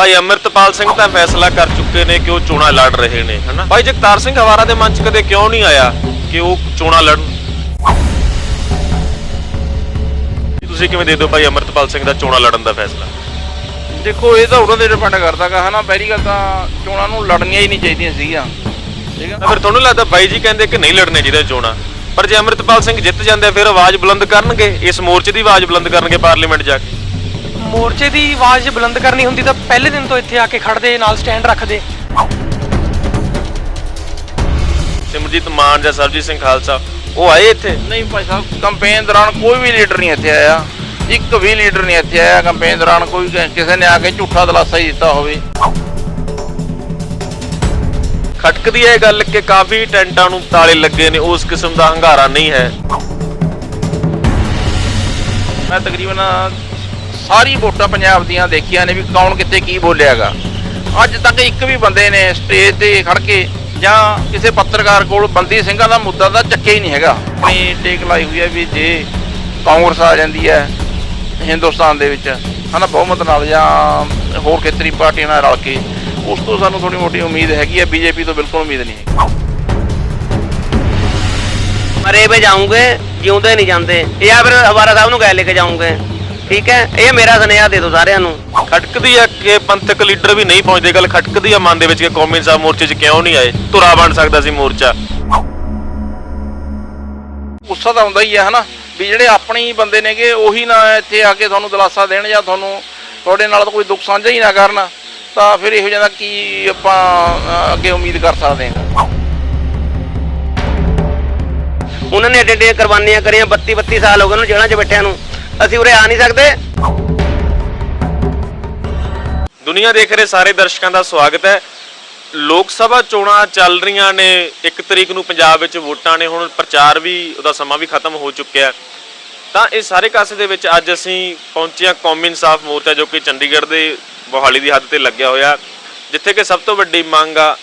ਭਾਈ ਅਮਰਤਪਾਲ ਸਿੰਘ ਤਾਂ ਫੈਸਲਾ ਕਰ ਚੁੱਕੇ ਨੇ ਕਿ ਉਹ ਚੋਣਾਂ ਲੜ ਰਹੇ ਨੇ ਹਨਾ? ਭਾਈ ਜਗਤਾਰ ਸਿੰਘ ਹਵਾਰਾ ਦੇ ਮਨ 'ਚ ਕਦੇ ਕਿਉਂ ਨਹੀਂ ਆਇਆ ਕਿ ਉਹ ਚੋਣਾਂ ਲੜਨ? ਤੁਸੀਂ ਕਿਵੇਂ ਦੇ ਦਿਓ ਭਾਈ ਅਮਰਤਪਾਲ ਸਿੰਘ ਦਾ ਚੋਣਾਂ ਲੜਨ ਦਾ ਫੈਸਲਾ? ਦੇਖੋ ਇਹ ਤਾਂ ਉਹਨਾਂ ਦੇ ਡਿਪੈਂਡ ਕਰਦਾਗਾ ਹਨਾ? ਪਹਿਲੀ ਗੱਲ ਤਾਂ ਚੋਣਾਂ ਨੂੰ ਲੜਨੀਆਂ ਹੀ ਨਹੀਂ ਚਾਹੀਦੀਆਂ ਸੀਗੀਆਂ। ਠੀਕ ਤਾਂ ਫਿਰ ਤੁਹਾਨੂੰ ਲੱਗਦਾ ਬਾਈ ਜੀ ਕਹਿੰਦੇ ਕਿ ਨਹੀਂ ਲੜਨੇ ਜਿਹਦੇ ਚੋਣਾਂ? ਪਰ ਜੇ ਅਮਰਤਪਾਲ ਸਿੰਘ ਜਿੱਤ ਜਾਂਦੇ ਫਿਰ ਆਵਾਜ਼ ਬੁਲੰਦ ਕਰਨਗੇ? ਇਸ ਮੋਰਚੇ ਦੀ ਆਵਾਜ਼ ਬੁਲੰਦ ਕਰਨਗੇ ਪਾਰਲੀਮੈਂਟ ਜਾ ਕੇ? ਮੋਰਚੇ ਦੀ ਆਵਾਜ਼ ਬੁਲੰਦ ਕਰਨੀ ਹੁੰਦੀ ਤਾਂ ਪਹਿਲੇ ਦਿਨ ਤੋਂ ਇੱਥੇ ਆ ਕੇ ਖੜਦੇ ਨਾਲ ਸਟੈਂਡ ਰੱਖਦੇ। ਸਿਮਰਜੀਤ ਮਾਨ ਜਾਂ ਸਰਜੀਤ ਸਿੰਘ ਖਾਲਸਾ ਉਹ ਆਏ ਇੱਥੇ? ਨਹੀਂ ਭਾਈ ਸਾਹਿਬ ਕੰਪੇਨ ਦੌਰਾਨ ਕੋਈ ਵੀ ਲੀਡਰ ਨਹੀਂ ਇੱਥੇ ਆਇਆ। ਇੱਕ ਵੀ ਲੀਡਰ ਨਹੀਂ ਇੱਥੇ ਆਇਆ ਕੰਪੇਨ ਦੌਰਾਨ ਕੋਈ ਕਿਸੇ ਨੇ ਆ ਕੇ ਝੂਠਾ ਦਲਾਸਾ ਹੀ ਦਿੱਤਾ ਹੋਵੇ। ਖਟਕਦੀ ਹੈ ਇਹ ਗੱਲ ਕਿ ਕਾਫੀ ਟੈਂਟਾਂ ਨੂੰ ਤਾਲੇ ਲੱਗੇ ਨੇ ਉਸ ਕਿਸਮ ਦਾ ਹੰਗਾਰਾ ਨਹੀਂ ਹੈ। ਮੈਂ ਤਕਰੀਬਨ ਸਾਰੀ ਵੋਟਾਂ ਪੰਜਾਬ ਦੀਆਂ ਦੇਖੀਆਂ ਨੇ ਵੀ ਕੌਣ ਕਿੱਥੇ ਕੀ ਬੋਲਿਆਗਾ। ਅੱਜ ਤੱਕ ਇੱਕ ਵੀ ਬੰਦੇ ਨੇ ਸਟੇਜ ਤੇ ਖੜ ਕੇ ਜਾਂ ਕਿਸੇ ਪੱਤਰਕਾਰ ਕੋਲ ਬੰਦੀ ਸਿੰਘਾਂ ਦਾ ਮੁੱਦਾ ਤਾਂ ਚੱਕਿਆ ਹੀ ਨਹੀਂ ਹੈਗਾ। ਆਪਣੀ ਟੇਕ ਲਾਈ ਹੋਈ ਹੈ ਵੀ ਜੇ ਕਾਂਗਰਸ ਆ ਜਾਂਦੀ ਹੈ ਹਿੰਦੁਸਤਾਨ ਦੇ ਵਿੱਚ, ਹਨਾ, ਬਹੁਮਤ ਨਾਲ ਜਾਂ ਹੋਰ ਖੇਤਰੀ ਪਾਰਟੀਆਂ ਨਾਲ ਰਲ ਕੇ, ਉਸ ਤੋਂ ਸਾਨੂੰ ਥੋੜੀ ਮੋਟੀ ਉਮੀਦ ਹੈਗੀ ਹੈ, ਬੀਜੇਪੀ ਤੋਂ ਬਿਲਕੁਲ ਉਮੀਦ ਨਹੀਂ ਹੈਗੀ। ਮਰੇ ਵੇ ਜਾਉਂਗੇ ਜਿਉਂਦੇ ਨਹੀਂ ਜਾਂਦੇ। ਜਾਂ ਫਿਰ ਹਵਾਰਾ ਸਾਹਿਬ ਨੂੰ ਕਹਿ ਲੈ ਕੇ ਜਾਉਂਗੇ ਠੀਕ ਹੈ? ਇਹ ਮੇਰਾ ਸੁਨੇਹਾ ਦੇ ਦਿਓ ਸਾਰਿਆਂ ਨੂੰ। ਖਟਕਦੀ ਹੈ ਕਿ ਪੰਥਕ ਲੀਡਰ ਵੀ ਨਹੀਂ ਪਹੁੰਚਦੇ। ਗੱਲ ਖਟਕਦੀ ਹੈ ਮਨ ਦੇ ਵਿੱਚ ਕਿ ਕੌਮੀ ਸਾਹਿਬ ਮੋਰਚੇ 'ਚ ਕਿਉਂ ਨਹੀਂ ਆਏ? ਧੁਰਾ ਬਣ ਸਕਦਾ ਸੀ ਮੋਰਚਾ। ਗੁੱਸਾ ਤਾਂ ਹੁੰਦਾ ਹੀ ਹੈ ਹਨਾ? ਵੀ ਜਿਹੜੇ ਆਪਣੇ ਹੀ ਬੰਦੇ ਨੇਗੇ ਉਹੀ ਨਾ ਇੱਥੇ ਆ ਕੇ ਤੁਹਾਨੂੰ ਦਿਲਾਸਾ ਦੇਣ ਜਾਂ ਤੁਹਾਨੂੰ ਤੁਹਾਡੇ ਨਾਲ ਤਾਂ ਕੋਈ ਦੁੱਖ ਸਾਂਝਾ ਹੀ ਨਾ ਕਰਨ। ਤਾਂ ਫਿਰ ਇਹੋ ਜਿਹਾ ਦਾ ਕੀ ਆਪਾਂ ਅੱਗੇ ਉਮੀਦ ਕਰ ਸਕਦੇ ਹਾਂ? ਉਹਨਾਂ ਨੇ ਏਡੇ ਕੁਰਬਾਨੀਆਂ ਕਰੀਆਂ 32 32 ਸਾਲ ਹੋ ਗਏ ਉਹਨਾਂ ਜੇਲ੍ਹਾਂ 'ਚ ਬੈਠਿਆਂ ਨੂੰ। ਅਸੀਂ ਉਰੇ ਆ ਨਹੀਂ ਸਕਦੇ। ਦੁਨੀਆ ਦੇਖ ਰਹੇ ਸਾਰੇ ਦਰਸ਼ਕਾਂ ਦਾ ਸਵਾਗਤ ਹੈ। ਲੋਕ ਸਭਾ ਚੋਣਾਂ ਚੱਲ ਰਹੀਆਂ ਨੇ। ਇੱਕ ਤਰੀਕ ਨੂੰ ਪੰਜਾਬ ਵਿੱਚ ਵੋਟਾਂ ਨੇ। ਹੁਣ ਪ੍ਰਚਾਰ ਵੀ, ਉਹਦਾ ਸਮਾਂ ਵੀ ਖਤਮ ਹੋ ਚੁੱਕਿਆ ਤਾਂ ਇਹ ਸਾਰੇ ਕਾਸੇ ਦੇ ਵਿੱਚ ਅੱਜ ਅਸੀਂ ਪਹੁੰਚੇ ਹਾਂ ਕੌਮੀ ਇਨਸਾਫ ਮੋਰਚਾ, ਜੋ ਕਿ ਚੰਡੀਗੜ੍ਹ ਦੇ ਮੋਹਾਲੀ ਦੀ ਹੱਦ ਤੇ ਲੱਗਿਆ ਹੋਇਆ। ਜਿੱਥੇ ਕਿ ਸਭ ਤੋਂ ਵੱਡੀ ਮੰਗ ਆ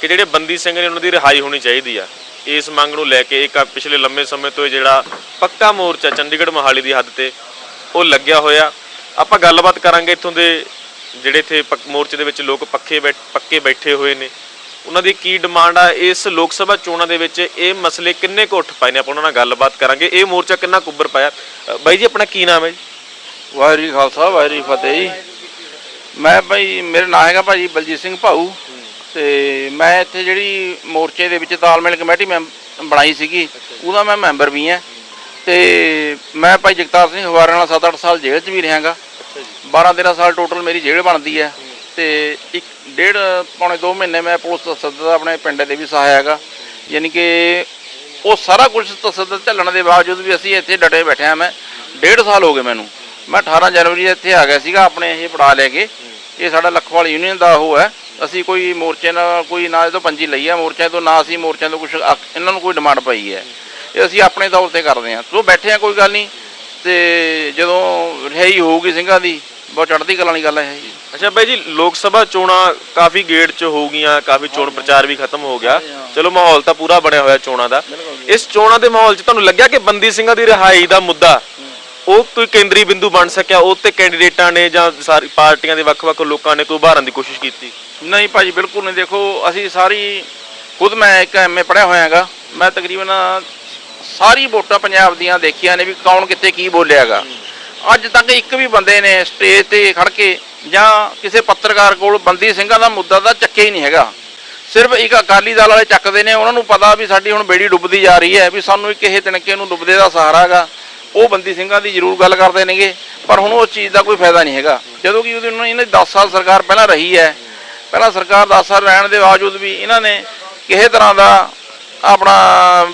ਕਿ ਜਿਹੜੇ ਬੰਦੀ ਸਿੰਘ ਨੇ ਉਹਨਾਂ ਦੀ ਰਿਹਾਈ ਹੋਣੀ ਚਾਹੀਦੀ ਆ। ਇਸ ਮੰਗ ਨੂੰ ਲੈ ਕੇ ਇੱਕ ਆ ਪਿਛਲੇ ਲੰਮੇ ਸਮੇਂ ਤੋਂ ਇਹ ਜਿਹੜਾ ਪੱਕਾ ਮੋਰਚਾ ਚੰਡੀਗੜ੍ਹ ਮੋਹਾਲੀ ਦੀ ਹੱਦ ਤੇ ਉਹ ਲੱਗਿਆ ਹੋਇਆ। ਆਪਾਂ ਗੱਲਬਾਤ ਕਰਾਂਗੇ ਇੱਥੋਂ ਦੇ ਜਿਹੜੇ ਇੱਥੇ ਮੋਰਚੇ ਦੇ ਵਿੱਚ ਲੋਕ ਪੱਕੇ ਪੱਕੇ ਬੈਠੇ ਹੋਏ ਨੇ। ਉਹਨਾਂ ਦੀ ਕੀ ਡਿਮਾਂਡ ਆ? ਇਸ ਲੋਕ ਸਭਾ ਚੋਣਾਂ ਦੇ ਵਿੱਚ ਇਹ ਮਸਲੇ ਕਿੰਨੇ ਕੁ ਉੱਠ ਪਾਏ ਨੇ? ਆਪਾਂ ਉਹਨਾਂ ਨਾਲ ਗੱਲਬਾਤ ਕਰਾਂਗੇ। ਇਹ ਮੋਰਚਾ ਕਿੰਨਾ ਕੁੱਬਰ ਪਾਇਆ? ਬਾਈ ਜੀ, ਆਪਣਾ ਕੀ ਨਾਮ ਹੈ ਜੀ? ਵਾਹਿਗੁਰੂ ਖਾਲਸਾ, ਵਾਹਿਗੁਰੂ ਫਤਿਹ ਜੀ। ਮੈਂ ਭਾਈ ਮੇਰਾ ਨਾਮ ਹੈਗਾ ਭਾਜੀ ਬਲਜੀਤ ਸਿੰਘ ਭਾਊ। ਤੇ ਮੈਂ ਇੱਥੇ ਜਿਹੜੀ ਮੋਰਚੇ ਦੇ ਵਿੱਚ ਤਾਲਮੇਲ ਕਮੇਟੀ ਮੈਂ ਬਣਾਈ ਸੀਗੀ ਉਹਦਾ ਮੈਂ ਮੈਂਬਰ ਵੀ ਹਾਂ। ਤੇ ਮੈਂ ਭਾਈ ਜਗਤਾਰ ਸਿੰਘ ਹਵਾਰੇ ਨਾਲ 7-8 ਸਾਲ ਜੇਲ੍ਹ 'ਚ ਵੀ ਰਹਾਂਗਾ। 12-13 ਸਾਲ ਟੋਟਲ ਮੇਰੀ ਜੇਲ੍ਹ ਬਣਦੀ ਹੈ। ਤੇ ਇੱਕ ਡੇਢ ਪੌਣੇ 2 ਮਹੀਨੇ ਮੈਂ ਪੁਲਿਸ ਤਸੱਦਦ ਆਪਣੇ ਪਿੰਡ ਦੇ ਵੀ ਸਹਾਇਆ ਹੈਗਾ। ਯਾਨੀ ਕਿ ਉਹ ਸਾਰਾ ਕੁਝ ਤਸੱਦਦ ਝੱਲਣ ਦੇ ਬਾਵਜੂਦ ਵੀ ਅਸੀਂ ਇੱਥੇ ਡਟੇ ਬੈਠੇ ਆ ਮੈਂ। ਡੇਢ ਸਾਲ ਹੋ ਗਏ ਮੈਨੂੰ। ਮੈਂ 18 ਜਨਵਰੀ ਇੱਥੇ ਆ ਗਿਆ ਸੀਗਾ ਆਪਣੇ ਇਹ ਪੜਾ ਲੈ ਕੇ। ਇਹ ਸਾਡਾ ਲੱਖਵਾਲ ਯੂਨੀਅਨ ਦਾ ਉਹ ਹੈ। ਅਸੀਂ ਕੋਈ ਮੋਰਚੇ ਨਾਲ ਕੋਈ ਨਾ ਇਹ ਤੋਂ ਪੰਜੀ ਲਈ ਆ ਮੋਰਚਿਆਂ ਤੋਂ ਨਾ ਅਸੀਂ ਮੋਰਚਿਆਂ ਤੋਂ ਕੁਝ ਇਹਨਾਂ ਨੂੰ ਕੋਈ ਡਿਮਾਂਡ ਪਾਈ ਹੈ। ਇਹ ਅਸੀਂ ਆਪਣੇ ਤੌਰ ਤੇ ਕਰਦੇ ਹਾਂ। ਸੋ ਬੈਠੇ ਆ ਕੋਈ ਗੱਲ ਨਹੀਂ ਤੇ ਜਦੋਂ ਰਿਹਾਈ ਹੋਊਗੀ ਸਿੰਘਾਂ ਦੀ ਬਹੁਤ ਚੜ੍ਹਦੀ ਕਲਾ ਵਾਲੀ ਗੱਲ ਹੈ ਜੀ ਅੱਛਾ ਬਾਈ ਜੀ ਲੋਕ ਸਭਾ ਚੋਣਾਂ ਕਾਫੀ ਗੇੜ 'ਚ ਹੋ ਗਈਆਂ ਕਾਫੀ ਚੋਣ ਪ੍ਰਚਾਰ ਵੀ ਖਤਮ ਹੋ ਗਿਆ। ਚਲੋ ਮਾਹੌਲ ਤਾਂ ਪੂਰਾ ਬਣਿਆ ਹੋਇਆ ਚੋਣਾਂ ਦਾ। ਇਸ ਚੋਣਾਂ ਦੇ ਮਾਹੌਲ 'ਚ ਤੁਹਾਨੂੰ ਲੱਗਿਆ ਕਿ ਬੰਦੀ ਸਿੰਘਾਂ ਦੀ ਰਿਹਾਈ ਦਾ ਮੁੱਦਾ ਉਹ ਕੋਈ ਕੇਂਦਰੀ ਬਿੰਦੂ ਬਣ ਸਕਿਆ, ਉਹ ਤੇ ਕੈਂਡੀਡੇਟਾਂ ਨੇ ਜਾਂ ਸਾਰੀ ਪਾਰਟੀਆਂ ਦੇ ਵੱਖ-ਵੱਖ ਲੋਕਾਂ ਨੇ ਕੋਈ ਉਭਾਰਨ ਦੀ ਕੋਸ਼ਿਸ਼ ਕੀਤੀ? ਨਹੀਂ ਭਾਜੀ, ਬਿਲਕੁਲ ਨਹੀਂ। ਦੇਖੋ, ਅਸੀਂ ਸਾਰੀ, ਖੁਦ ਮੈਂ ਇੱਕ ਐਮਏ ਪੜਿਆ ਹੋਇਆ ਹੈਗਾ ਮੈਂ ਤਕਰੀਬਨ ਸਾਰੀ ਵੋਟਾਂ ਪੰਜਾਬ ਦੀਆਂ ਦੇਖੀਆਂ ਨੇ ਵੀ ਕੌਣ ਕਿੱਥੇ ਕੀ ਬੋਲਿਆਗਾ। ਅੱਜ ਤੱਕ ਇੱਕ ਵੀ ਬੰਦੇ ਨੇ ਸਟੇਜ ਤੇ ਖੜ ਕੇ ਜਾਂ ਕਿਸੇ ਪੱਤਰਕਾਰ ਕੋਲ ਬੰਦੀ ਸਿੰਘਾਂ ਦਾ ਮੁੱਦਾ ਤਾਂ ਚੱਕਿਆ ਹੀ ਨਹੀਂ ਹੈਗਾ। ਸਿਰਫ ਇੱਕ ਅਕਾਲੀ ਦਲ ਵਾਲੇ ਚੱਕਦੇ ਨੇ, ਉਹਨਾਂ ਨੂੰ ਪਤਾ ਵੀ ਸਾਡੀ ਹੁਣ ਬੇੜੀ ਡੁੱਬਦੀ ਜਾ ਰਹੀ ਹੈ, ਵੀ ਸਾਨੂੰ ਇੱਕ ਇਹ ਤਿਣਕੇ ਨੂੰ ਡੁੱਬਦੇ ਦਾ ਸਹਾਰਾ ਹੈਗਾ। ਉਹ ਬੰਦੀ ਸਿੰਘਾਂ ਦੀ ਜ਼ਰੂਰ ਗੱਲ ਕਰਦੇ ਨੇਗੇ, ਪਰ ਹੁਣ ਉਸ ਚੀਜ਼ ਦਾ ਕੋਈ ਫਾਇਦਾ ਨਹੀਂ ਹੈਗਾ। ਜਦੋਂ ਕਿ ਉਹਦੇ ਉਹਨਾਂ ਇਹਨਾਂ 10 ਸਾਲ ਸਰਕਾਰ ਪਹਿਲਾਂ ਰਹੀ ਹੈ, ਪਹਿਲਾਂ ਸਰਕਾਰ 10 ਸਾਲ ਰਹਿਣ ਦੇ ਬਾਵਜੂਦ ਵੀ ਇਹਨਾਂ ਨੇ ਕਿਸੇ ਤਰ੍ਹਾਂ ਦਾ ਆਪਣਾ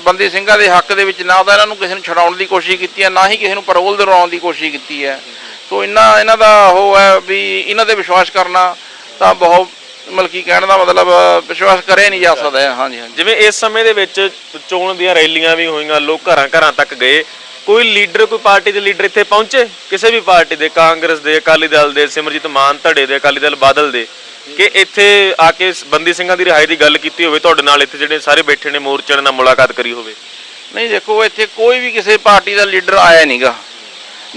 ਬੰਦੀ ਸਿੰਘਾਂ ਦੇ ਹੱਕ ਦੇ ਵਿੱਚ ਨਾ ਤਾਂ ਇਹਨਾਂ ਨੂੰ ਕਿਸੇ ਨੂੰ ਛਡਾਉਣ ਦੀ ਕੋਸ਼ਿਸ਼ ਕੀਤੀ ਹੈ, ਨਾ ਹੀ ਕਿਸੇ ਨੂੰ ਪਰੋਲ ਦਿਵਾਉਣ ਦੀ ਕੋਸ਼ਿਸ਼ ਕੀਤੀ ਹੈ। ਸੋ ਇਹਨਾਂ ਇਹਨਾਂ ਦਾ ਉਹ ਹੈ ਵੀ ਇਹਨਾਂ ਤੇ ਵਿਸ਼ਵਾਸ ਕਰਨਾ ਤਾਂ ਬਹੁਤ ਮਤਲਬ ਕੀ ਕਹਿਣ ਦਾ ਮਤਲਬ, ਵਿਸ਼ਵਾਸ ਕਰਿਆ ਨਹੀਂ ਜਾ ਸਕਦਾ ਹਾਂਜੀ ਹਾਂਜੀ। ਜਿਵੇਂ ਇਸ ਸਮੇਂ ਦੇ ਵਿੱਚ ਚੋਣ ਦੀਆਂ ਰੈਲੀਆਂ ਵੀ ਹੋਈਆਂ, ਲੋਕ ਘਰਾਂ ਘਰਾਂ ਤੱਕ ਗਏ। ਕੋਈ ਲੀਡਰ, ਕੋਈ ਪਾਰਟੀ ਦੇ ਲੀਡਰ ਇੱਥੇ ਪਹੁੰਚੇ? ਕਿਸੇ ਵੀ ਪਾਰਟੀ ਦੇ, ਕਾਂਗਰਸ ਦੇ, ਅਕਾਲੀ ਦਲ ਦੇ, ਸਿਮਰਜੀਤ ਮਾਨ ਧੜੇ ਦੇ, ਅਕਾਲੀ ਦਲ ਬਾਦਲ ਦੇ, ਕਿ ਇੱਥੇ ਆ ਕੇ ਬੰਦੀ ਸਿੰਘਾਂ ਦੀ ਰਿਹਾਈ ਦੀ ਗੱਲ ਕੀਤੀ ਹੋਵੇ, ਤੁਹਾਡੇ ਨਾਲ ਇੱਥੇ ਜਿਹੜੇ ਸਾਰੇ ਬੈਠੇ ਨੇ ਮੋਰਚੇ ਨਾਲ ਮੁਲਾਕਾਤ ਕਰੀ ਹੋਵੇ। ਨਹੀਂ, ਦੇਖੋ, ਇੱਥੇ ਕੋਈ ਵੀ ਕਿਸੇ ਪਾਰਟੀ ਦਾ ਲੀਡਰ ਆਇਆ ਨਹੀਂਗਾ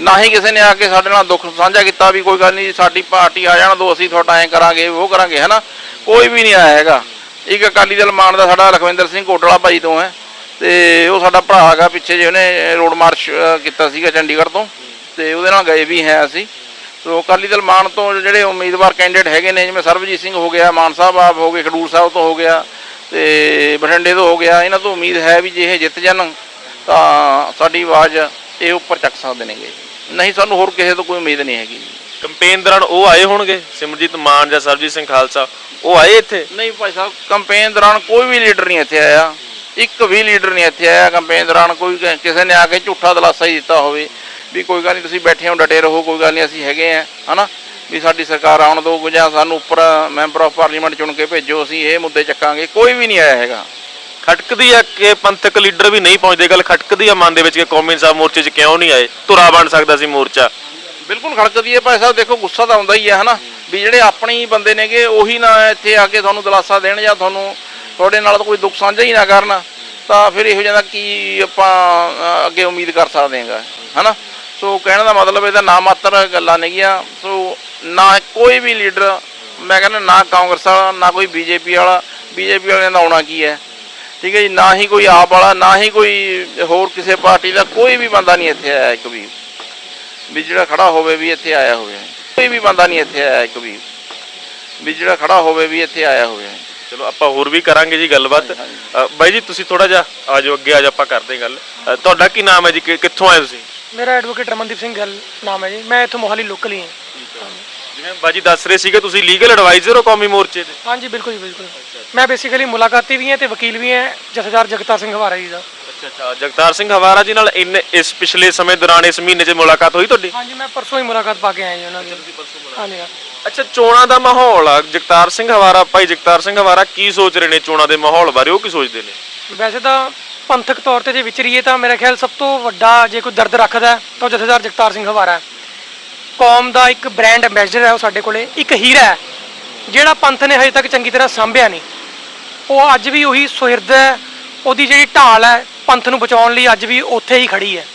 ਨਾ ਹੀ ਕਿਸੇ ਨੇ ਆ ਕੇ ਸਾਡੇ ਨਾਲ ਦੁੱਖ ਸਾਂਝਾ ਕੀਤਾ ਵੀ ਕੋਈ ਗੱਲ ਨਹੀਂ ਸਾਡੀ ਪਾਰਟੀ ਆ ਜਾਣ, ਦੋ ਅਸੀਂ ਤੁਹਾਡਾ ਐਂ ਕਰਾਂਗੇ, ਉਹ ਕਰਾਂਗੇ, ਹਨਾ? ਕੋਈ ਵੀ ਨਹੀਂ ਆਇਆ ਹੈਗਾ। ਇੱਕ ਅਕਾਲੀ ਦਲ ਮਾਨ ਦਾ ਸਾਡਾ ਲਖਵਿੰਦਰ ਸਿੰਘ ਕੋਟਲਾ ਭਾਈ ਤੋਂ ਹੈ। ਤੇ ਉਹ ਸਾਡਾ ਭਰਾ ਹੈਗਾ ਪਿੱਛੇ ਜੇ ਉਹਨੇ ਰੋਡ ਮਾਰਚ ਕੀਤਾ ਸੀਗਾ ਚੰਡੀਗੜ੍ਹ ਤੋਂ। ਤੇ ਉਹਦੇ ਨਾਲ ਗਏ ਵੀ ਹੈ ਅਸੀਂ। ਸੋ ਅਕਾਲੀ ਦਲ ਮਾਨ ਤੋਂ ਜਿਹੜੇ ਉਮੀਦਵਾਰ ਕੈਂਡੀਡੇਟ ਹੈਗੇ ਨੇ ਜਿਵੇਂ ਸਰਬਜੀਤ ਸਿੰਘ ਹੋ ਗਿਆ ਮਾਨ ਸਾਹਿਬ ਆਪ ਹੋ ਗਏ ਖਡੂਰ ਸਾਹਿਬ ਤੋਂ ਹੋ ਗਿਆ ਤੇ ਬਠਿੰਡੇ ਤੋਂ ਹੋ ਗਿਆ ਇਹਨਾਂ ਤੋਂ ਉਮੀਦ ਹੈ ਵੀ ਜੇ ਇਹ ਜਿੱਤ ਜਾਣ ਤਾਂ ਸਾਡੀ ਆਵਾਜ਼ ਇਹ ਉੱਪਰ ਚੱਕ ਸਕਦੇ ਨੇਗੇ। ਨਹੀਂ ਸਾਨੂੰ ਹੋਰ ਕਿਸੇ ਤੋਂ ਕੋਈ ਉਮੀਦ ਨਹੀਂ ਹੈਗੀ। ਕੰਪੇਨ ਦੌਰਾਨ ਉਹ ਆਏ ਹੋਣਗੇ? ਸਿਮਰਜੀਤ ਮਾਨ ਜਾਂ ਸਰਬਜੀਤ ਸਿੰਘ ਖਾਲਸਾ? ਉਹ ਆਏ ਇੱਥੇ? ਨਹੀਂ ਭਾਈ ਸਾਹਿਬ ਕੰਪੇਨ ਦੌਰਾਨ ਕੋਈ ਵੀ ਲੀਡਰ ਨਹੀਂ ਇੱਥੇ ਆਇਆ। ਇੱਕ ਵੀ ਲੀਡਰ ਨਹੀਂ ਇੱਥੇ ਆਇਆ ਕੰਪੇਨ ਦੌਰਾਨ ਕੋਈ ਕਿਸੇ ਨੇ ਆ ਕੇ ਝੂਠਾ ਦਲਾਸਾ ਹੀ ਦਿੱਤਾ ਹੋਵੇ ਵੀ ਕੋਈ ਗੱਲ ਨਹੀਂ ਤੁਸੀਂ ਬੈਠੇ ਹੋ ਡਟੇ ਰਹੋ ਕੋਈ ਗੱਲ ਨਹੀਂ ਅਸੀਂ ਹੈਗੇ ਆ ਹਨਾ? ਵੀ ਸਾਡੀ ਸਰਕਾਰ ਆਉਣ ਦਿਓ ਜਾਂ ਸਾਨੂੰ ਉੱਪਰ ਮੈਂਬਰ ਆਫ ਪਾਰਲੀਮੈਂਟ ਚੁਣ ਕੇ ਭੇਜੋ ਅਸੀਂ ਇਹ ਮੁੱਦੇ ਚੱਕਾਂਗੇ ਕੋਈ ਵੀ ਨਹੀਂ ਆਇਆ ਹੈਗਾ। ਖਟਕਦੀ ਆ ਕਿ ਪੰਥਕ ਲੀਡਰ ਵੀ ਨਹੀਂ ਪਹੁੰਚਦੇ ਗੱਲ ਖਟਕਦੀ ਆ ਮਨ ਦੇ ਵਿੱਚ ਕਿ ਕੌਮੀ ਇਨਸਾਫ ਮੋਰਚੇ 'ਚ ਕਿਉਂ ਨਹੀਂ ਆਏ? ਧੁਰਾ ਬਣ ਸਕਦਾ ਸੀ ਮੋਰਚਾ। ਬਿਲਕੁਲ ਖੜਕਦੀ ਹੈ ਭਾਈ ਸਾਹਿਬ ਦੇਖੋ ਗੁੱਸਾ ਤਾਂ ਆਉਂਦਾ ਹੀ ਹੈ ਹਨਾ? ਵੀ ਜਿਹੜੇ ਆਪਣੇ ਹੀ ਬੰਦੇ ਨੇਗੇ ਉਹੀ ਨਾ ਇੱਥੇ ਆ ਕੇ ਤੁਹਾਨੂੰ ਦਿਲਾਸਾ ਦੇਣ ਜਾਂ ਤੁਹਾਨੂੰ ਤੁਹਾਡੇ ਨਾਲ ਤਾਂ ਕੋਈ ਦੁੱਖ ਸਾਂਝਾ ਹੀ ਨਾ ਕਰਨ, ਤਾਂ ਫਿਰ ਇਹੋ ਜਿਹਾ ਕੀ ਆਪਾਂ ਅੱਗੇ ਉਮੀਦ ਕਰ ਸਕਦੇ ਹਾਂਗਾ, ਹਨਾ? ਸੋ ਕਹਿਣ ਦਾ ਮਤਲਬ ਇਹਦਾ ਨਾ ਮਾਤਰ ਗੱਲਾਂ ਨੇਗੀਆਂ ਸੋ ਨਾ ਕੋਈ ਵੀ ਲੀਡਰ, ਮੈਂ ਕਹਿੰਦਾ ਨਾ ਕਾਂਗਰਸ ਵਾਲਾ, ਨਾ ਕੋਈ ਬੀਜੇਪੀ ਵਾਲਾ, ਬੀਜੇਪੀ ਵਾਲਿਆਂ ਦਾ ਆਉਣਾ ਕੀ ਹੈ? ਠੀਕ ਹੈ ਜੀ, ਨਾ ਹੀ ਕੋਈ ਆਪ ਵਾਲਾ, ਨਾ ਹੀ ਕੋਈ ਹੋਰ ਕਿਸੇ ਪਾਰਟੀ ਦਾ, ਕੋਈ ਵੀ ਬੰਦਾ ਨਹੀਂ ਇੱਥੇ ਆਇਆ ਇੱਕ ਵੀ। ਵੀ ਜਿਹੜਾ ਖੜਾ ਹੋਵੇ ਵੀ ਇੱਥੇ ਆਇਆ ਹੋਵੇ, ਕੋਈ ਵੀ ਬੰਦਾ ਨਹੀਂ ਇੱਥੇ ਆਇਆ ਇੱਕ ਵੀ। ਵੀ ਜਿਹੜਾ ਖੜਾ ਹੋਵੇ ਵੀ ਇੱਥੇ ਆਇਆ ਹੋਵੇ। ਚਲੋ ਆਪਾਂ ਹੋਰ ਵੀ ਕਰਾਂਗੇ ਜੀ ਗੱਲਬਾਤ। ਅ, ਬਾਈ ਜੀ ਤੁਸੀਂ ਥੋੜਾ ਜਿਹਾ ਆ ਜਾਓ ਅੱਗੇ ਆ ਜਾਓ ਆਪਾਂ ਕਰਦੇ ਹਾਂ ਗੱਲ। ਅ, ਤੁਹਾਡਾ ਕੀ ਨਾਮ ਹੈ ਜੀ? ਕਿ- ਕਿੱਥੋਂ ਆਏ ਤੁਸੀਂ? ਮੇਰਾ ਐਡਵੋਕੇਟ ਰਮਨਦੀਪ ਸਿੰਘ ਗੱਲ ਨਾਮ ਹੈ ਜੀ। ਮੈਂ ਇੱਥੋਂ ਮੋਹਾਲੀ ਲੋਕਲ ਹੀ। ਹਾਂ। ਜਿਵੇਂ ਬਾਜੀ ਦੱਸ ਰਹੇ ਸੀਗੇ ਤੁਸੀਂ ਲੀਗਲ ਐਡਵਾਈਜ਼ਰ ਹੋ ਕੌਮੀ ਮੋਰਚੇ ਦੇ? ਹਾਂਜੀ ਬਿਲਕੁਲ ਜੀ ਬਿਲਕੁਲ। ਮੈਂ ਬੇਸਿਕਲੀ ਮੁਲਾਕਾਤੀ ਵੀ ਹਾਂ ਤੇ ਵਕੀਲ ਵੀ ਹਾਂ ਜਥੇਦਾਰ ਜਗਤਾਰ ਸਿੰਘ ਹਵਾਰਾ ਜੀ ਦਾ। ਅੱਛਾ ਅੱਛਾ। ਜਗਤਾਰ ਸਿੰਘ ਹਵਾਰਾ ਜੀ ਨਾਲ ਇੰਨੇ ਇਸ ਪਿਛਲੇ ਸਮੇਂ ਦੌਰਾਨ ਇਸ ਮਹੀਨੇ 'ਚ ਮੁਲਾਕਾਤ ਹੋਈ ਤੁਹਾਡੀ? ਹਾਂਜੀ ਮੈਂ ਪਰਸੋਂ ਹੀ ਮੁਲਾਕਾਤ ਪਾ ਕੇ ਆਇਆ ਜੀ ਉਹਨਾਂ ਦੀ। ਹਾਂਜੀ ਹਾਂ। ਅੱਛਾ ਚੋਣਾਂ ਦਾ ਮਾਹੌਲ ਆ ਜਗਤਾਰ ਸਿੰਘ ਹਵਾਰਾ ਭਾਈ ਜਗਤਾਰ ਸਿੰਘ ਹਵਾਰਾ ਕੀ ਸੋਚ ਰਹੇ ਨੇ ਚੋਣਾਂ ਦੇ ਮਾਹੌਲ ਬਾਰੇ ਉਹ ਕੀ ਸੋਚਦੇ ਨੇ? ਵੈਸੇ ਤਾਂ ਪੰਥਕ ਤੌਰ ਤੇ ਜੇ ਵਿਚਰੀਏ ਤਾਂ ਮੇਰਾ ਖਿਆਲ ਸਭ ਤੋਂ ਵੱਡਾ ਜੇ ਕੋਈ ਦਰਦ ਰੱਖਦਾ ਹੈ, ਤਾਂ ਉਹ ਜਥੇਦਾਰ ਜਗਤਾਰ ਸਿੰਘ ਹਵਾਰਾ ਹੈ। ਕੌਮ ਦਾ ਇੱਕ ਬ੍ਰਾਂਡ ਐਂਬੈਸਡਰ ਹੈ ਉਹ ਸਾਡੇ ਕੋਲੇ ਇੱਕ ਹੀਰਾ ਹੈ ਜਿਹੜਾ ਪੰਥ ਨੇ ਹਜੇ ਤੱਕ ਚੰਗੀ ਤਰ੍ਹਾਂ ਸਾਂਭਿਆ ਨਹੀਂ। ਉਹ ਅੱਜ ਵੀ ਉਹੀ ਸੁਹਿਰਦ ਹੈ ਉਹਦੀ ਜਿਹੜੀ ਢਾਲ ਹੈ ਪੰਥ ਨੂੰ ਬਚਾਉਣ ਲਈ ਅੱਜ ਵੀ ਉੱਥੇ ਹੀ ਖੜੀ ਹੈ।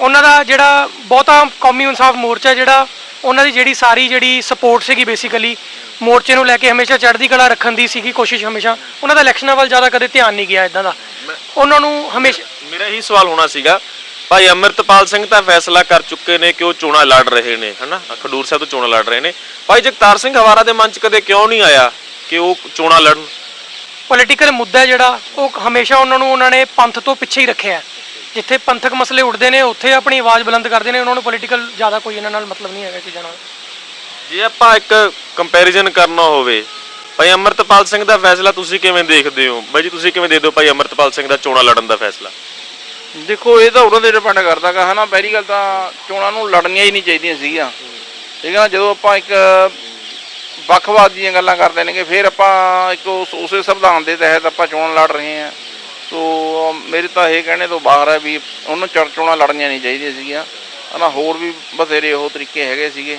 ਉਹਨਾਂ ਦਾ ਜਿਹੜਾ ਬਹੁਤਾ ਕੌਮੀ ਇਨਸਾਫ ਮੋਰਚਾ ਜਿਹੜਾ ਉਹਨਾਂ ਦੀ ਜਿਹੜੀ ਸਾਰੀ ਜਿਹੜੀ ਸਪੋਰਟ ਸੀਗੀ ਬੇਸਿਕਲੀ ਮੋਰਚੇ ਨੂੰ ਲੈ ਕੇ ਹਮੇਸ਼ਾ ਚੜ੍ਹਦੀ ਕਲਾ ਰੱਖਣ ਦੀ ਸੀਗੀ ਕੋਸ਼ਿਸ਼ ਹਮੇਸ਼ਾ। ਉਹਨਾਂ ਦਾ ਇਲੈਕਸ਼ਨਾਂ ਵੱਲ ਜ਼ਿਆਦਾ ਕਦੇ ਧਿਆਨ ਨਹੀਂ ਗਿਆ ਇਦਾਂ ਦਾ। ਉਹਨਾਂ ਨੂੰ ਹਮੇਸ਼ਾ ਮੇਰਾ ਇਹੀ ਸਵਾਲ ਹੋਣਾ ਸੀਗਾ ਭਾਈ ਅਮਰਤਪਾਲ ਸਿੰਘ ਤਾਂ ਫੈਸਲਾ ਕਰ ਚੁੱਕੇ ਨੇ ਕਿ ਉਹ ਚੋਣਾਂ ਲੜ ਰਹੇ ਨੇ ਹਨਾ? ਖਡੂਰ ਸਾਹਿਬ ਤੋਂ ਚੋਣਾਂ ਲੜ ਰਹੇ ਨੇ। ਭਾਈ ਜਗਤਾਰ ਸਿੰਘ ਹਵਾਰਾ ਦੇ ਮਨ 'ਚ ਕਦੇ ਕਿਉਂ ਨਹੀਂ ਆਇਆ ਕਿ ਉਹ ਚੋਣਾਂ ਲੜਨ? ਪੋਲੀਟੀਕਲ ਮੁੱਦਾ ਜਿਹੜਾ ਉਹ ਹਮੇਸ਼ਾ ਉਹਨਾਂ ਨੂੰ ਉਹਨਾਂ ਨੇ ਪੰਥ ਤੋਂ ਪਿੱਛੇ ਹੀ ਰੱਖਿਆ। ਜਿੱਥੇ ਪੰਥਕ ਮਸਲੇ ਉੱਠਦੇ ਨੇ ਉੱਥੇ ਆਪਣੀ ਆਵਾਜ਼ ਬੁਲੰਦ ਕਰਦੇ ਨੇ ਉਹਨਾਂ ਨੂੰ ਪੋਲੀਟੀਕਲ ਜ਼ਿਆਦਾ ਕੋਈ ਇਹਨਾਂ ਨਾਲ ਮਤਲਬ ਨਹੀਂ ਹੈਗਾ ਚੀਜ਼ਾਂ ਨਾਲ। ਜੇ ਆਪਾਂ ਇੱਕ ਕੰਪੈਰੀਜ਼ਨ ਕਰਨਾ ਹੋਵੇ ਭਾਈ ਅਮਰਤਪਾਲ ਸਿੰਘ ਦਾ ਫੈਸਲਾ ਤੁਸੀਂ ਕਿਵੇਂ ਦੇਖਦੇ ਹੋ? ਬਾਈ ਜੀ ਤੁਸੀਂ ਕਿਵੇਂ ਦੇਖਦੇ ਹੋ ਭਾਈ ਅਮਰਤਪਾਲ ਸਿੰਘ ਦਾ ਚੋਣਾਂ ਲੜਨ ਦਾ ਫੈਸਲਾ? ਦੇਖੋ ਇਹ ਤਾਂ ਉਹਨਾਂ ਤੇ ਡਿਪੈਂਡ ਕਰਦਾਗਾ ਹਨਾ? ਪਹਿਲੀ ਗੱਲ ਤਾਂ ਚੋਣਾਂ ਨੂੰ ਲੜਨੀਆਂ ਹੀ ਨਹੀਂ ਚਾਹੀਦੀਆਂ ਸੀਗੀਆਂ। ਠੀਕ ਹੈ ਨਾ? ਜਦੋਂ ਆਪਾਂ ਇੱਕ ਵੱਖਵਾਦ ਦੀਆਂ ਗੱਲਾਂ ਕਰਦੇ ਨੇਗੇ। ਫਿਰ ਆਪਾਂ ਇੱਕ ਉਸ- ਉਸੇ ਸੰਵਿਧਾਨ ਦੇ ਤਹਿਤ ਆਪਾਂ ਚੋਣ ਲੜ ਰਹੇ ਹਾਂ। ਸੋ ਮੇਰੇ ਤਾਂ ਇਹ ਕਹਿਣੇ ਤੋਂ ਬਾਹਰ ਹੈ ਵੀ ਉਹਨੂੰ ਚੜ ਚੋਣਾਂ ਲੜਨੀਆਂ ਨਹੀਂ ਚਾਹੀਦੀਆਂ ਸੀਗੀਆਂ। ਹਨਾ ਹੋਰ ਵੀ ਬਥੇਰੇ ਉਹ ਤਰੀਕੇ ਹੈਗੇ ਸੀਗੇ।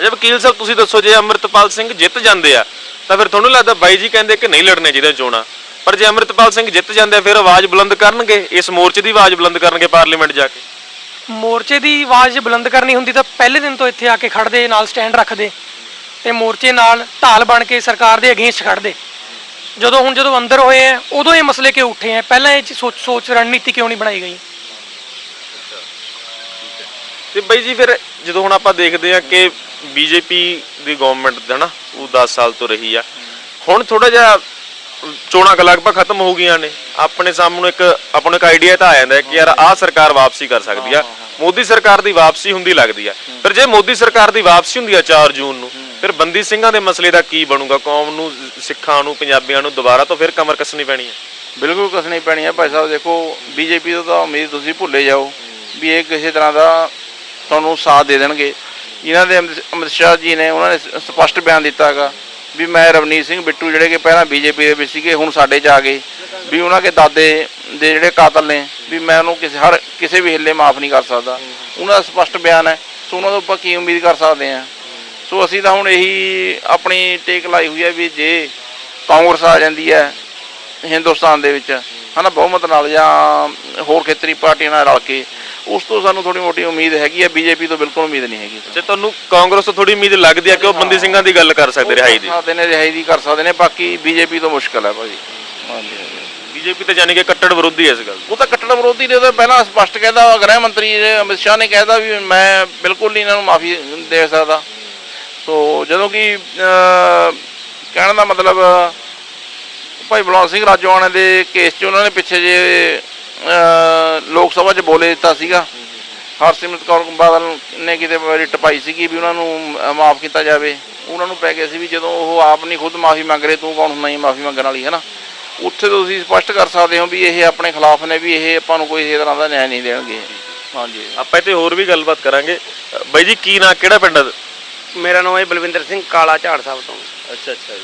ਅੱਛਾ ਵਕੀਲ ਸਾਹਿਬ ਤੁਸੀਂ ਦੱਸੋ ਜੇ ਅਮਰਤਪਾਲ ਸਿੰਘ ਜਿੱਤ ਜਾਂਦੇ ਆ ਤਾਂ ਫਿਰ ਤੁਹਾਨੂੰ ਲੱਗਦਾ ਬਾਈ ਜੀ ਕਹਿੰਦੇ ਕਿ ਨਹੀਂ ਲੜਨੇ ਚਾਹੀਦੇ ਚੋਣਾਂ? ਪਰ ਜੇ ਅਮਰਤਪਾਲ ਸਿੰਘ ਜਿੱਤ ਜਾਂਦੇ ਆ ਫਿਰ ਆਵਾਜ਼ ਬੁਲੰਦ ਕਰਨਗੇ? ਇਸ ਮੋਰਚੇ ਦੀ ਆਵਾਜ਼ ਬੁਲੰਦ ਕਰਨਗੇ ਪਾਰਲੀਮੈਂਟ ਜਾ ਕੇ? ਮੋਰਚੇ ਦੀ ਆਵਾਜ਼ ਬੁਲੰਦ ਕਰਨੀ ਹੁੰਦੀ ਤਾਂ ਪਹਿਲੇ ਦਿਨ ਤੋਂ ਇੱਥੇ ਆ ਕੇ ਖੜਦੇ ਨਾਲ ਸਟੈਂਡ ਰੱਖਦੇ। ਤੇ ਮੋਰਚੇ ਨਾਲ ਢਾਲ ਬਣ ਕੇ ਸਰਕਾਰ ਦੇ ਅਗੇਂਸਟ ਖੜਦੇ ਜਦੋਂ ਹੁਣ ਜਦੋਂ ਅੰਦਰ ਹੋਏ ਆ ਉਦੋਂ ਇਹ ਮਸਲੇ ਕਿਉਂ ਉੱਠੇ ਆ? ਪਹਿਲਾਂ ਇਹ 'ਚ ਸੋਚ ਸੋਚ ਰਣਨੀਤੀ ਕਿਉਂ ਨਹੀਂ ਬਣਾਈ ਗਈ? ਤੇ ਬਾਈ ਜੀ ਫਿਰ ਜਦੋਂ ਹੁਣ ਆਪਾਂ ਦੇਖਦੇ ਆ ਕਿ ਬੀਜੇਪੀ ਦੀ ਗਵਰਨਮੈਂਟ ਹੈ ਨਾ ਉਹ 10 ਸਾਲ ਤੋਂ ਰਹੀ ਆ। ਹੁਣ ਥੋੜਾ ਜਿਹਾ ਚੋਣਾਂ ਕੁ ਲਗਭਗ ਖਤਮ ਹੋ ਗਈਆਂ ਨੇ। ਆਪਣੇ ਸਾਹਮਣੇ ਇੱਕ ਆਪਾਂ ਨੂੰ ਇੱਕ ਆਈਡੀਆ ਤਾਂ ਆ ਜਾਂਦਾ ਕਿ ਯਾਰ ਆਹ ਸਰਕਾਰ ਵਾਪਸੀ ਕਰ ਸਕਦੀ ਆ। ਮੋਦੀ ਸਰਕਾਰ ਦੀ ਵਾਪਸੀ ਹੁੰਦੀ ਲੱਗਦੀ ਆ। ਪਰ ਜੇ ਮੋਦੀ ਸਰਕਾਰ ਦੀ ਵਾਪਸੀ ਹੁੰਦੀ ਆ 4 ਜੂਨ ਨੂੰ ਫਿਰ ਬੰਦੀ ਸਿੰਘਾਂ ਦੇ ਮਸਲੇ ਦਾ ਕੀ ਬਣੂਗਾ? ਕੌਮ ਨੂੰ, ਸਿੱਖਾਂ ਨੂੰ, ਪੰਜਾਬੀਆਂ ਨੂੰ ਦੁਬਾਰਾ ਤੋਂ ਫਿਰ ਕਮਰ ਕੱਸਣੀ ਪੈਣੀ ਹੈ। ਬਿਲਕੁਲ ਕੱਸਣੀ ਪੈਣੀ ਹੈ। ਭਾਈ ਸਾਹਿਬ, ਦੇਖੋ, ਬੀਜੇਪੀ ਤੋਂ ਤਾਂ ਉਮੀਦ ਤੁਸੀਂ ਭੁੱਲੇ ਜਾਓ ਵੀ ਇਹ ਕਿਸੇ ਤਰ੍ਹਾਂ ਦਾ ਤੁਹਾਨੂੰ ਸਾਥ ਦੇ ਦੇਣਗੇ। ਇਹਨਾਂ ਦੇ ਅਮਿਤ ਅਮਿਤ ਸ਼ਾਹ ਜੀ ਨੇ ਉਹਨਾਂ ਨੇ ਸ- ਸਪਸ਼ਟ ਬਿਆਨ ਦਿੱਤਾ ਹੈਗਾ ਵੀ ਮੈਂ ਰਵਨੀਤ ਸਿੰਘ ਬਿੱਟੂ ਜਿਹੜੇ ਕਿ ਪਹਿਲਾਂ ਬੀਜੇਪੀ ਦੇ ਵਿੱਚ ਸੀਗੇ, ਹੁਣ ਸਾਡੇ 'ਚ ਆ ਗਏ। ਵੀ ਉਹਨਾਂ ਦੇ ਦਾਦੇ ਦੇ ਜਿਹੜੇ ਕਾਤਲ ਨੇ, ਵੀ ਮੈਂ ਉਹਨੂੰ ਕਿਸੇ, ਹਰ, ਕਿਸੇ ਵੀ ਹਿੱਲੇ ਮਾਫ ਨਹੀਂ ਕਰ ਸਕਦਾ। ਉਹਨਾਂ ਦਾ ਸਪਸ਼ਟ ਬਿਆਨ ਹੈ। ਸੋ ਉਹਨਾਂ ਤੋਂ ਆਪਾਂ ਕੀ ਉਮੀਦ ਕਰ ਸਕਦੇ ਹਾਂ? ਸੋ ਅਸੀਂ ਤਾਂ ਹੁਣ ਇਹੀ ਆਪਣੀ ਟੇਕ ਲਾਈ ਹੋਈ ਹੈ ਵੀ ਜੇ ਕਾਂਗਰਸ ਆ ਜਾਂਦੀ ਹੈ ਹਿੰਦੁਸਤਾਨ ਦੇ ਵਿੱਚ ਹਨਾ ਬਹੁਮਤ ਨਾਲ ਜਾਂ ਹੋਰ ਖੇਤਰੀ ਪਾਰਟੀਆਂ ਨਾਲ ਰਲ ਕੇ ਉਸ ਤੋਂ ਸਾਨੂੰ ਥੋੜੀ ਮੋਟੀ ਉਮੀਦ ਹੈਗੀ ਹੈ ਬੀਜੇਪੀ ਤੋਂ ਬਿਲਕੁਲ ਉਮੀਦ ਨਹੀਂ ਹੈਗੀ ਜੇ ਤੁਹਾਨੂੰ ਕਾਂਗਰਸ ਤੋਂ ਥੋੜੀ ਉਮੀਦ ਲੱਗਦੀ ਹੈ ਕਿ ਉਹ ਬੰਦੀ ਸਿੰਘਾਂ ਦੀ ਗੱਲ ਕਰ ਸਕਦੇ ਰਿਹਾਈ ਦੀ। ਸਕਦੇ ਨੇ ਰਿਹਾਈ ਦੀ ਕਰ ਸਕਦੇ ਨੇ ਬਾਕੀ ਬੀਜੇਪੀ ਤੋਂ ਮੁਸ਼ਕਲ ਹੈ ਭਾਜੀ। ਹਾਂਜੀ। ਬੀਜੇਪੀ ਤੇ ਜਾਨੀ ਕਿ ਕੱਟੜ ਵਿਰੋਧੀ ਹੈ ਇਸ ਗੱਲ। ਉਹ ਤਾਂ ਕੱਟੜ ਵਿਰੋਧੀ ਨੇ ਉਹ ਤਾਂ ਪਹਿਲਾਂ ਸਪਸ਼ਟ ਕਹਿਦਾ ਗ੍ਰਹਿ ਮੰਤਰੀ ਅਮਿਤ ਸ਼ਾਹ ਨੇ ਕਹਿਦਾ ਵੀ ਮੈਂ ਬਿਲਕੁਲ ਨਹੀਂ ਇਹਨਾਂ ਨੂੰ ਮਾਫੀ ਦੇ ਸਕਦਾ। ਸੋ ਜਦੋਂ ਕਿ ਕਹਿਣ ਦਾ ਮਤਲਬ ਭਾਈ ਬਲੌਰ ਸਿੰਘ ਰਾਜੋਆਣਾ ਦੇ ਕੇਸ 'ਚ ਉਹਨਾਂ ਨੇ ਪਿੱਛੇ ਜੇ ਲੋਕ ਸਭਾ 'ਚ ਬੋਲੇ ਦਿੱਤਾ ਸੀਗਾ। ਹਰਸਿਮਰਤ ਕੌਰ ਬਾਦਲ ਨੇ ਕਿਤੇ ਰਿਟ ਪਾਈ ਸੀਗੀ ਵੀ ਉਹਨਾਂ ਨੂੰ ਮਾਫ ਕੀਤਾ ਜਾਵੇ। ਉਹਨਾਂ ਨੂੰ ਪੈ ਗਿਆ ਸੀ ਵੀ ਜਦੋਂ ਉਹ ਆਪ ਨਹੀਂ ਖੁਦ ਮਾਫੀ ਮੰਗ ਰਹੇ ਤੂੰ ਕੌਣ ਹੁੰਦਾ ਹੀ ਮਾਫੀ ਮੰਗਣ ਵਾਲੀ ਹੈ ਨਾ ਉੱਥੇ ਤੁਸੀਂ ਸਪਸ਼ਟ ਕਰ ਸਕਦੇ ਹੋ ਵੀ ਇਹ ਆਪਣੇ ਖਿਲਾਫ ਨੇ ਵੀ ਇਹ ਆਪਾਂ ਨੂੰ ਕੋਈ ਇਸ ਤਰ੍ਹਾਂ ਦਾ ਨਿਆਂ ਨਹੀਂ ਦੇਣਗੇ। ਹਾਂਜੀ। ਆਪਾਂ ਇੱਥੇ ਹੋਰ ਵੀ ਗੱਲਬਾਤ ਕਰਾਂਗੇ। ਬਾਈ ਜੀ ਕੀ ਨਾਂ ਕਿਹੜਾ ਪਿੰਡ ਮੇਰਾ ਨਾਮ ਹੈ ਬਲਵਿੰਦਰ ਸਿੰਘ ਕਾਲਾ ਝਾੜ ਸਾਹਿਬ ਤੋਂ। ਅੱਛਾ ਅੱਛਾ ਜੀ।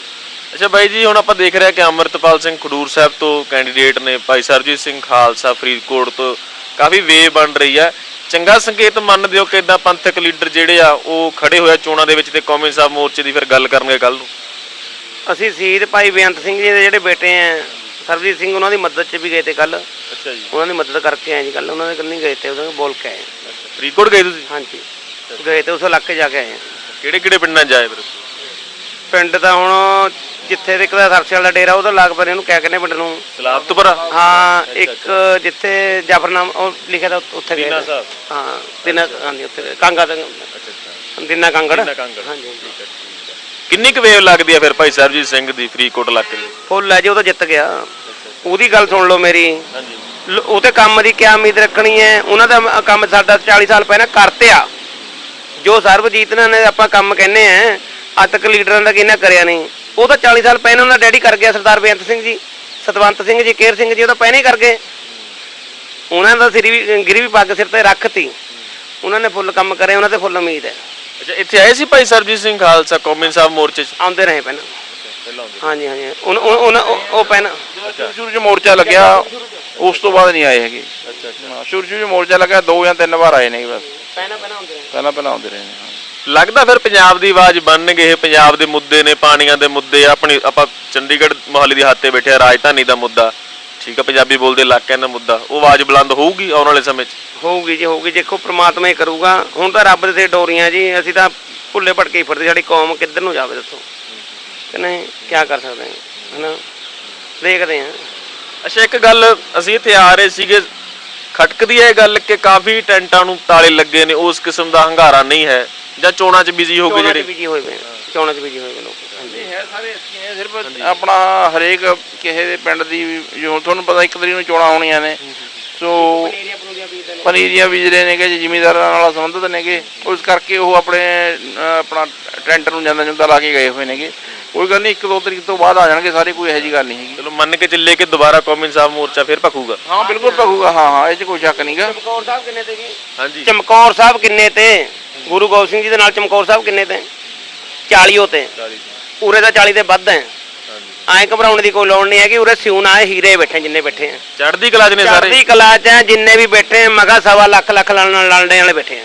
ਅੱਛਾ ਬਾਈ ਜੀ ਹੁਣ ਆਪਾਂ ਦੇਖ ਰਹੇ ਹਾਂ ਕਿ ਅਮਰਤਪਾਲ ਸਿੰਘ ਖਡੂਰ ਸਾਹਿਬ ਤੋਂ ਕੈਂਡੀਡੇਟ ਨੇ ਭਾਈ ਸਰਜੀਤ ਸਿੰਘ ਖਾਲਸਾ ਫਰੀਦਕੋਟ ਤੋਂ ਕਾਫੀ ਵੇ ਬਣ ਰਹੀ ਹੈ ਚੰਗਾ ਸੰਕੇਤ ਮੰਨਦੇ ਹੋ ਕਿ ਇਦਾਂ ਪੰਥਕ ਲੀਡਰ ਜਿਹੜੇ ਆ ਉਹ ਖੜੇ ਹੋਇਆ ਚੋਣਾਂ ਦੇ ਵਿੱਚ ਤੇ ਕੌਮੀ ਸਾਹਿਬ ਮੋਰਚੇ ਦੀ ਫਿਰ ਗੱਲ ਕਰਨਗੇ ਕੱਲ ਨੂੰ? ਅਸੀਂ ਸ਼ਹੀਦ ਭਾਈ ਬੇਅੰਤ ਸਿੰਘ ਜੀ ਦੇ ਜਿਹੜੇ ਬੇਟੇ ਆ ਸਰਬਜੀਤ ਸਿੰਘ ਉਹਨਾਂ ਦੀ ਮਦਦ 'ਚ ਵੀ ਗਏ ਤੇ ਕੱਲ ਅੱਛਾ ਜੀ। ਉਹਨਾਂ ਦੀ ਮਦਦ ਕਰਕੇ ਆਏ ਜੀ ਕੱਲ ਉਹਨਾਂ ਦੇ ਕੱਲ ਨਹੀਂ ਗਏ ਤੇ ਉਹਨਾਂ ਬੋਲ ਕੇ ਆਏ ਫਰੀਦਕੋਟ ਗਏ ਤੁਸੀਂ? ਹਾਂਜੀ। ਗਏ ਤੇ ਉਸ ਇਲਾਕੇ ਜਾ ਕੇ ਆਏ ਹਾਂ। ਕਿਹੜੇ ਕਿਹੜੇ ਪਿੰਡਾਂ 'ਚ ਜਾਏ ਫਿਰ? ਪਿੰਡ ਤਾਂ ਹੁਣ ਜਿੱਥੇ ਦੇ ਇੱਕ ਦਾ ਸਰਸੇ ਵਾਲਾ ਡੇਰਾ ਉਹਦਾ ਲਾਗ ਪਰ ਇਹਨੂੰ ਕਹਿ ਕਹਿੰਦੇ ਪਿੰਡ ਨੂੰ। ਸਲਾਬਤਪੁਰਾ ਹਾਂ ਇੱਕ ਜਿੱਥੇ ਜਾਫਰਨਾਮ ਉਹ ਲਿਖਿਆ ਤਾਂ ਉੱਥੇ ਗਏ ਤੇ। ਸਾਹਿਬ? ਹਾਂ ਦਿਨਾ ਹਾਂਜੀ ਉੱਥੇ। ਕਾਂਗਾ ਤੇ ਅੱਛਾ ਅੱਛਾ। ਦਿਨਾ ਕਾਂਗੜ। ਹਾਂਜੀ ਕਿੰਨੀ ਕੁ ਵੇਵ ਲੱਗਦੀ ਆ ਫਿਰ ਭਾਈ ਸਰਜੀਤ ਸਿੰਘ ਦੀ ਫਰੀਦਕੋਟ ਇਲਾਕੇ ਦੀ? ਫੁੱਲ ਹੈ ਜੀ ਉਹ ਤਾਂ ਜਿੱਤ ਗਿਆ। ਉਹਦੀ ਗੱਲ ਸੁਣ ਲਓ ਮੇਰੀ। ਹਾਂਜੀ। ਉਹ ਤੇ ਕੰਮ ਦੀ ਕਿਆ ਉਮੀਦ ਰੱਖਣੀ ਹੈ। ਉਹਨਾਂ ਦਾ ਕੰਮ ਸਾਡਾ 40 ਸਾਲ ਪਹਿਲਾਂ ਕਰਤੇ ਆ ਜੋ ਸਰਬਜੀਤ ਨੇ ਆਪਾਂ ਕੰਮ ਕਹਿੰਨੇ ਆ ਅੱਜ ਤੱਕ ਲੀਡਰਾਂ ਦਾ ਕਿਹਨਾਂ ਕਰਿਆ ਨਹੀਂ। ਉਹ ਤਾਂ 40 ਸਾਲ ਪਹਿਲਾਂ ਉਹਨਾਂ ਦਾ ਡੈਡੀ ਕਰ ਗਿਆ ਸਰਦਾਰ ਬੇਅੰਤ ਸਿੰਘ ਜੀ ਸਤਵੰਤ ਸਿੰਘ ਜੀ ਕੇਰ ਸਿੰਘ ਜੀ ਉਹ ਤਾਂ ਪਹਿਲਾਂ ਹੀ ਕਰ ਗਏ। ਉਹਨਾਂ ਦਾ ਸਿਰ ਵੀ ਗਿਰੀ ਵੀ ਪੱਗ ਸਿਰ ਤੇ ਰੱਖਤੀ। ਉਹਨਾਂ ਨੇ ਫੁੱਲ ਕੰਮ ਕਰੇ ਉਹਨਾਂ ਤੇ ਫੁੱਲ ਉਮੀਦ ਹੈ। ਅੱਛਾ ਇੱਥੇ ਆਏ ਸੀ ਭਾਈ ਸਰਜੀਤ ਸਿੰਘ ਖਾਲਸਾ ਕੌਮੀ ਸਾਹਿਬ ਮੋਰਚੇ 'ਚ? ਆਉਂਦੇ ਰਹੇ ਪਹਿਲਾਂ। ਹਾਂਜੀ ਹਾਂਜੀ। ਉਹ- ਉਹ ਪਹਿਲਾਂ। ਸ਼ੁਰੂ ਸ਼ੁਰੂ ਮੋਰਚਾ ਲੱਗਿਆ ਉਸ ਤੋਂ ਬਾਅਦ ਨਹੀਂ ਆਏ ਹੈਗੇ। ਅੱਛਾ ਅੱਛਾ। ਹਾਂ, ਸ਼ੁਰੂ ਸ਼ੁਰੂ ਮੋਰਚਾ ਲੱਗਾ ਦੋ ਜਾਂ ਤਿੰਨ ਵਾਰ ਆਏ ਨੇ ਬਸ। ਪਹਿਲਾਂ ਪਹਿਲਾਂ ਆਉਂਦੇ ਰਹੇ। ਪਹਿਲਾਂ ਪਹਿਲਾਂ ਆਉਂਦੇ ਰਹੇ ਨੇ ਹਾਂ। ਲੱਗਦਾ ਫਿਰ ਪੰਜਾਬ ਦੀ ਆਵਾਜ਼ ਬਣਨਗੇ ਇਹ ਪੰਜਾਬ ਦੇ ਮੁੱਦੇ ਨੇ ਪਾਣੀਆਂ ਦੇ ਮੁੱਦੇ ਆ, ਆਪਣੀ ਆਪਾਂ ਚੰਡੀਗੜ੍ਹ ਮੋਹਾਲੀ ਦੀ ਹੱਥ ਬੈਠੇ ਆ ਰਾਜਧਾਨੀ ਦਾ ਮੁੱਦਾ ਠੀਕ ਆ ਪੰਜਾਬੀ ਬੋਲਦੇ ਇਲਾਕਿਆਂ ਦਾ ਮੁੱਦਾ ਉਹ ਆਵਾਜ਼ ਬੁਲੰਦ ਹੋਊਗੀ ਆਉਣ ਵਾਲੇ ਸਮੇਂ 'ਚ? ਹੋਊਗੀ ਜੀ ਹੋਊਗੀ। ਦੇਖੋ ਪ੍ਰਮਾਤਮਾ ਹੀ ਕਰੂਗਾ। ਹੁਣ ਤਾਂ ਰੱਬ ਦੇ ਤੇ ਡੋਰੀਆਂ ਜੀ ਅਸੀਂ ਤਾਂ ਭੁੱਲੇ ਭਟਕੇ ਹੀ ਫਿਰਦੇ ਸਾਡੀ ਕੌਮ ਕਿੱਧਰ ਨੂੰ ਜਾਵੇ ਦੱਸੋ? ਕਿ ਨਹੀਂ ਕੀ ਕਰ ਸਕਦੇ ਹਾਂ ਹਨਾ? ਦੇਖਦੇ ਹਾਂ। ਅੱਛਾ ਇੱਕ ਗੱਲ ਅਸੀਂ ਇੱਥੇ ਆ ਰਹੇ ਸੀਗੇ ਖਟਕਦੀ ਹੈ ਇਹ ਗੱਲ ਕਿ ਕਾਫੀ ਟੈਂਟਾਂ ਨੂੰ ਤਾਲੇ ਲੱਗੇ ਨੇ ਉਸ ਕਿਸਮ ਦਾ ਹੰਗਾਰਾ ਨਹੀਂ ਹੈ ਜਾਂ ਚੋਣਾਂ 'ਚ ਬਿਜ਼ੀ ਹੋ ਗਏ ਚੋਣਾਂ 'ਚ ਜਿਹੜੇ ਬਿਜ਼ੀ ਹੋਏ ਪਏ ਚੋਣਾਂ 'ਚ ਬਿਜ਼ੀ ਹੋਏ ਪਏ ਲੋਕ ਹਾਂਜੀ। ਇਹ ਹੈ ਸਾਰੇ ਅਸੀਂ ਨੇ ਸਿਰਫ ਆਪਣਾ ਹਰੇਕ ਕਿਸੇ ਦੇ ਪਿੰਡ ਦੀ ਜੋ ਤੁਹਾਨੂੰ ਪਤਾ ਇੱਕ ਤਰੀਕ ਨੂੰ ਚੋਣਾਂ ਹੋਣੀਆਂ ਨੇ ਸੋ ਪਨੀਰੀਆਂ ਬੀਜ ਰਹੇ ਨੇਗੇ ਜੀ ਜ਼ਿਮੀਂਦਾਰਾਂ ਨਾਲ ਸੰਬੰਧਿਤ ਨੇਗੇ ਉਸ ਕਰਕੇ ਉਹ ਆਪਣੇ ਅਹ, ਆਪਣਾ ਟੈਂਟ ਨੂੰ ਜਾਂਦਾ ਜੁੰਦਾ ਲਾ ਕੇ ਗਏ ਹੋਏ ਨੇਗੇ। ਕੋਈ ਗੱਲ ਨਹੀਂ ਇੱਕ ਦੋ ਤਰੀਕ ਤੋਂ ਬਾਅਦ ਆ ਜਾਣਗੇ ਸਾਰੇ ਕੋਈ ਇਹੋ ਜੀ ਗੱਲ ਨਹੀਂ ਹੈਗੀ। ਚਲੋ ਮੰਨ ਕੇ ਚੱਲੇ ਕਿ ਦੁਬਾਰਾ ਕੌਮੀ ਸਾਹਿਬ ਮੋਰਚਾ ਫਿਰ ਭਖੂਗਾ। ਹਾਂ ਬਿਲਕੁਲ ਭਗੂਗਾ ਹਾਂ ਹਾਂ ਇਹ 'ਚ ਕੋਈ ਸ਼ੱਕ ਨਹੀਂਗਾ। ਚਮਕੌਰ ਸਾਹਿਬ ਕਿੰਨੇ ਤੇ ਜੀ? ਹਾਂਜੀ। ਚਮਕੌਰ ਸਾਹਿਬ ਕਿੰਨੇ ਤੇ? ਗੁਰੂ ਗੋਬਿੰਦ ਸਿੰਘ ਜੀ ਦੇ ਨਾਲ ਚਮਕੌਰ ਸਾਹਿਬ ਕਿੰਨੇ ਤੇ? 40 ਉਹ ਤੇ। ਉਰੇ ਦਾ 40 ਤੇ ਵੱਧ ਹੈ। ਐਂ ਘਬਰਾਉਣ ਦੀ ਕੋਈ ਲੋੜ ਨਹੀਂ ਹੈ ਕਿ ਉਰੇ ਸਿਉਣ ਆਏ ਹੀਰੇ ਬੈਠੇ ਜਿੰਨੇ ਬੈਠੇ ਆ। ਚੜ੍ਹਦੀ ਕਲਾ 'ਚ ਨੇ ਸਾਰੇ। ਚੜ੍ਹਦੀ ਕਲਾ ਚ ਆ, ਜਿੰਨੇ ਵੀ ਬੈਠੇ ਆ, ਮਗਾ ਸਵਾ ਲੱਖ ਲੱਖ ਲੜਨੇ ਵਾਲੇ ਬੈਠੇ ਆ।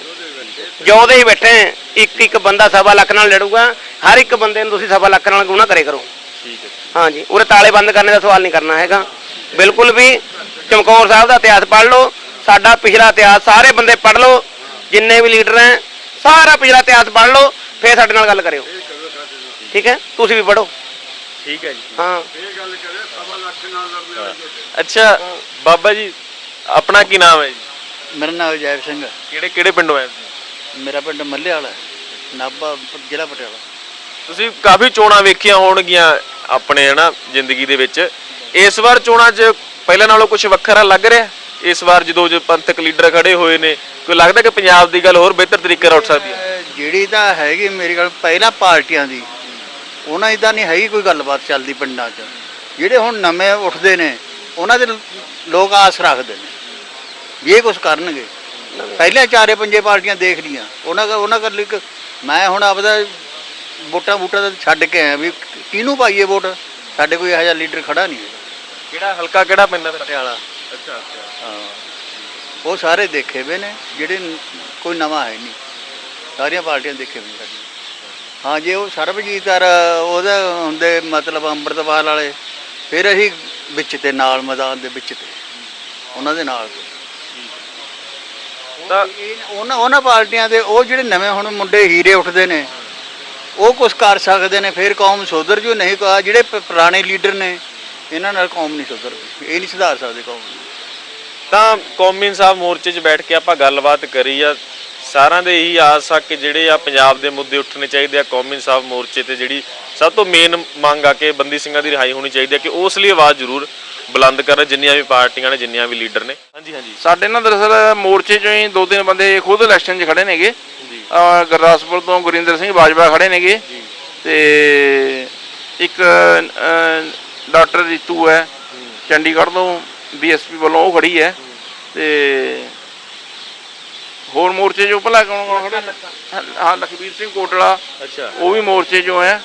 ਜੋ ਦੇ ਹੀ ਬੈਠੇ ਆ, ਇੱਕ ਇੱਕ ਬੰਦਾ ਸਵਾ ਲੱਖ ਨਾਲ ਲੜੂਗਾ ਹਰ ਇੱਕ ਬੰਦੇ ਨੂੰ ਤੁਸੀਂ ਸਵਾ ਲੱਖ ਨਾਲ ਗੁਣਾ ਕਰੇ ਕਰੋ। ਠੀਕ ਹੈ ਹਾਂਜੀ ਉਰੇ ਤਾਲੇ ਬੰਦ ਕਰਨੇ ਦਾ ਸਵਾਲ ਨਹੀਂ ਕਰਨਾ ਹੈਗਾ। ਬਿਲਕੁਲ ਵੀ ਚਮਕੌਰ ਸਾਹਿਬ ਦਾ ਇਤਿਹਾਸ ਪੜ੍ਹ ਲਓ ਸਾਡਾ ਪਿਛਲਾ ਇਤਿਹਾਸ ਸਾਰੇ ਬੰਦੇ ਪੜ੍ਹ ਲਓ ਜਿੰਨੇ ਵੀ ਲੀਡਰ ਹੈ ਸਾਰਾ ਪਿਛਲਾ ਇਤਿਹਾਸ ਪੜ੍ਹ ਲਓ ਫੇਰ ਸਾਡੇ ਨਾਲ ਗੱਲ ਕਰਿਓ। ਠੀਕ ਹੈ? ਤੁਸੀਂ ਵੀ ਪੜ੍ਹੋ। ਠੀਕ ਹੈ ਜੀ। ਹਾਂ। ਅੱਛਾ ਬਾਬਾ ਜੀ ਆਪਣਾ ਕੀ ਨਾਮ ਹੈ ਜੀ? ਮੇਰਾ ਨਾਮ ਅਜੈਬ ਸਿੰਘ ਹੈ। ਕਿਹੜੇ ਕਿਹੜੇ ਪਿੰਡੋਂ ਆਏ ਤੁਸੀਂ? ਮੇਰਾ ਪਿੰਡ ਮੱਲੇ ਵਾਲਾ ਹੈ। ਨਾਭਾ ਜ਼ਿਲ੍ਹਾ ਪਟਿਆਲਾ। ਤੁਸੀਂ ਕਾਫੀ ਚੋਣਾਂ ਵੇਖੀਆਂ ਹੋਣਗੀਆਂ ਆਪਣੇ, ਹਨਾ, ਜ਼ਿੰਦਗੀ ਦੇ ਵਿੱਚ। ਇਸ ਵਾਰ ਚੋਣਾਂ 'ਚ ਪਹਿਲਾਂ ਨਾਲੋਂ ਕੁਝ ਵੱਖਰਾ ਲੱਗ ਰਿਹਾ? ਇਸ ਵਾਰ ਜਦੋਂ ਜੋ ਪੰਥਕ ਲੀਡਰ ਖੜੇ ਹੋਏ ਨੇ, ਕੋਈ ਲੱਗਦਾ ਕਿ ਪੰਜਾਬ ਦੀ ਗੱਲ ਹੋਰ ਬਿਹਤਰ ਤਰੀਕੇ ਨਾਲ ਉੱਠ ਸਕਦੀ ਹੈ ਅਹ ਜਿਹੜੀ ਤਾਂ ਹੈਗੀ ਮੇਰੀ ਗੱਲ, ਪਹਿਲਾਂ ਪਾਰਟੀਆਂ ਦੀ, ਉਹਨਾਂ ਦੀ ਤਾਂ ਨਹੀਂ ਹੈਗੀ ਕੋਈ ਗੱਲਬਾਤ ਚੱਲਦੀ ਪਿੰਡਾਂ 'ਚ। ਜਿਹੜੇ ਹੁਣ ਨਵੇਂ ਉੱਠਦੇ ਨੇ, ਉਹਨਾਂ ਦੇ ਲ- ਲੋਕ ਆਸ ਰੱਖਦੇ ਨੇ ਵੀ ਇਹ ਕੁਝ ਕਰਨਗੇ। ਪਹਿਲਾਂ ਚਾਰੇ ਪੰਜੇ ਪਾਰਟੀਆਂ ਦੇਖ ਲੀਆਂ ਉਹਨਾਂ ਦਾ ਉਹਨਾਂ ਕਰ ਲਈ ਇੱਕ, ਮੈਂ ਹੁਣ ਆਪਦਾ ਵੋਟਾਂ ਵੋਟਾਂ ਦਾ ਛੱਡ ਕੇ ਆਇਆ ਵੀ ਕਿਹਨੂੰ ਪਾਈਏ ਵੋਟ? ਸਾਡੇ ਕੋਈ ਇਹੋ ਜਿਹਾ ਲੀਡਰ ਖੜਾ ਨਹੀਂ ਹੈਗਾ। ਕਿਹੜਾ ਹਲਕਾ ਕਿਹੜਾ ਪੈਂਦਾ ਫਿਰ? ਪਟਿਆਲਾ। ਅੱਛਾ ਅੱਛਾ। ਹਾਂ। ਉਹ ਸਾਰੇ ਦੇਖੇ ਵੇ ਨੇ ਜਿਹੜੇ ਨ- ਕੋਈ ਨਵਾਂ ਹੈ ਨਹੀਂ। ਸਾਰੀਆਂ ਪਾਰਟੀਆਂ ਦੇਖੇ ਵੇ ਸਾਡੀਆਂ ਹਾਂ ਜੇ ਉਹ ਸਰਬਜੀਤ ਔਰ ਉਹਦਾ ਹੁੰਦੇ ਮਤਲਬ ਅੰਮ੍ਰਿਤਪਾਲ ਵਾਲੇ ਫਿਰ ਅਸੀਂ ਵਿੱਚ ਤੇ ਨਾਲ ਮੈਦਾਨ ਦੇ ਵਿੱਚ ਤੇ। ਉਹਨਾਂ ਦੇ ਨਾਲ। ਤੇ। ਉਹਨਾਂ ਉਹਨਾਂ ਪਾਰਟੀਆਂ ਦੇ ਉਹ ਜਿਹੜੇ ਨਵੇਂ ਹੁਣ ਮੁੰਡੇ ਹੀਰੇ ਉੱਠਦੇ ਨੇ ਉਹ ਕੁਝ ਕਰ ਸਕਦੇ ਨੇ ਫਿਰ ਕੌਮ ਸੁਧਰ ਜੂ ਨਹੀਂ ਕਹਾ ਜਿਹੜੇ ਪ- ਪੁਰਾਣੇ ਲੀਡਰ ਨੇ ਇਹਨਾਂ ਨਾਲ ਕੌਮ ਨਹੀਂ ਸੁਧਰਦੀ ਇਹ ਨਹੀਂ ਸੁਧਾਰ ਸਕਦੇ ਕੌਮ ਨੂੰ। ਤਾਂ ਕੌਮੀ ਇਨਸਾਫ ਮੋਰਚੇ 'ਚ ਬੈਠ ਕੇ ਆਪਾਂ ਗੱਲਬਾਤ ਕਰੀ ਆ। ਸਾਰਿਆਂ ਦੇ ਇਹੀ ਆਸ ਆ ਕਿ ਜਿਹੜੇ ਆ ਪੰਜਾਬ ਦੇ ਮੁੱਦੇ ਉੱਠਣੇ ਚਾਹੀਦੇ ਆ ਕੌਮੀ ਇਨਸਾਫ ਮੋਰਚੇ ਤੇ ਜਿਹੜੀ ਸਭ ਤੋਂ ਮੇਨ ਮੰਗ ਆ ਕਿ ਬੰਦੀ ਸਿੰਘਾਂ ਦੀ ਰਿਹਾਈ ਹੋਣੀ ਚਾਹੀਦੀ ਆ ਕਿ ਉਸ ਲਈ ਆਵਾਜ਼ ਜ਼ਰੂਰ ਬੁਲੰਦ ਕਰਨ ਜਿੰਨੀਆਂ ਵੀ ਪਾਰਟੀਆਂ ਨੇ ਜਿੰਨੀਆਂ ਵੀ ਲੀਡਰ ਨੇ। ਹਾਂਜੀ ਹਾਂਜੀ। ਸਾਡੇ ਨਾਲ ਦਰਅਸਲ ਮੋਰਚੇ ਚੋਂ ਹੀ ਦੋ ਤਿੰਨ ਬੰਦੇ ਖੁਦ ਇਲੈਕਸ਼ਨ 'ਚ ਖੜੇ ਨੇਗੇ। ਗੁਰਦਾਸਪੁਰ ਤੋਂ ਗੁਰਿੰਦਰ ਸਿੰਘ ਬਾਜਵਾ ਖੜੇ ਨੇਗੇ। ਤੇ ਇੱਕ ਡਾਕਟਰ ਰੀਤੂ ਹੈ। ਚੰਡੀਗੜ੍ਹ ਤੋਂ ਬੀਐਸਪੀ ਵੱਲੋਂ ਉਹ ਖੜੀ ਹੈ। ਤੇ ਹੋਰ ਮੋਰਚੇ 'ਚੋਂ ਭਲਾ ਕੌਣ ਕੌਣ ਖੜੇ? ਹਾਂ, ਲਖਬੀਰ ਸਿੰਘ ਕੋਟਲਾ। ਅੱਛਾ। ਉਹ ਵੀ ਮੋਰਚੇ 'ਚੋਂ ਹੈ।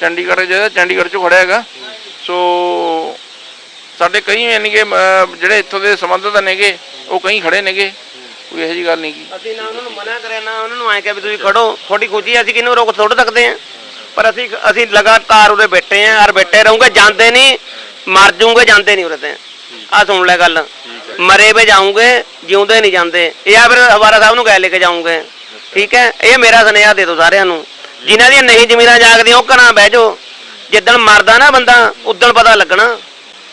ਚੰਡੀਗੜ੍ਹ ਜਿਹੜਾ ਚੰਡੀਗੜ੍ਹ 'ਚੋਂ ਖੜਿਆ ਹੈਗਾ। ਸੋ ਸਾਡੇ ਕਈ ਅਹ, ਜਿਹੜੇ ਇੱਥੋਂ ਦੇ ਸੰਬੰਧਿਤ ਨੇਗੇ ਉਹ ਕਈ ਖੜੇ ਨੇਗੇ। ਕੋਈ ਇਹੋ ਜੀ ਗੱਲ ਨਹੀਂ ਗੀ। ਅਸੀਂ ਨਾ ਉਹਨਾਂ ਨੂੰ ਮਨਾ ਕਰਿਆ ਨਾ ਉਹਨਾਂ ਨੂੰ ਐਂ ਕਿਹਾ ਵੀ ਤੁਸੀਂ ਖੜੋ। ਤੁਹਾਡੀ ਖੁਸ਼ੀ ਅਸੀਂ ਕਿਹਨੂੰ ਰੋਕ ਥੋੜ ਸਕਦੇ ਆ ਪਰ ਅਸੀਂ ਅਸੀਂ ਲਗਾਤਾਰ ਉਰੇ ਬੈਠੇ ਆ ਔਰ ਬੈਠੇ ਰਹੂਗੇ ਜਾਂਦੇ ਨਹੀਂ ਮਰ ਜਾਊਂਗੇ ਜਾਂਦੇ ਨਹੀਂ ਉਰੇ ਤੇ। ਆ ਸੁਣ ਲੈ ਗੱਲ। ਮਰੇ ਵੇ ਜਾਊਂਗੇ ਜਿਉਂਦੇ ਨਹੀਂ ਜਾਂਦੇ। ਇਹ ਆ ਫਿਰ ਹਵਾਰਾ ਸਾਹਿਬ ਨੂੰ ਗਏ ਲੈ ਕੇ ਜਾਊਂਗੇ। ਠੀਕ ਹੈ? ਇਹ ਮੇਰਾ ਸੁਨੇਹਾ ਦੇ ਦਿਓ ਸਾਰਿਆਂ ਨੂੰ। ਜਿਨ੍ਹਾਂ ਦੀਆਂ ਨਹੀਂ ਜ਼ਮੀਰਾਂ ਜਾਗਦੀਆਂ ਉਹ ਘਰਾਂ ਬਹਿ ਜਾਓ। ਜਿੱਦਣ ਮਰਦਾ ਨਾ ਬੰਦਾ ਉਦੋਂ ਪਤਾ ਲੱਗਣਾ।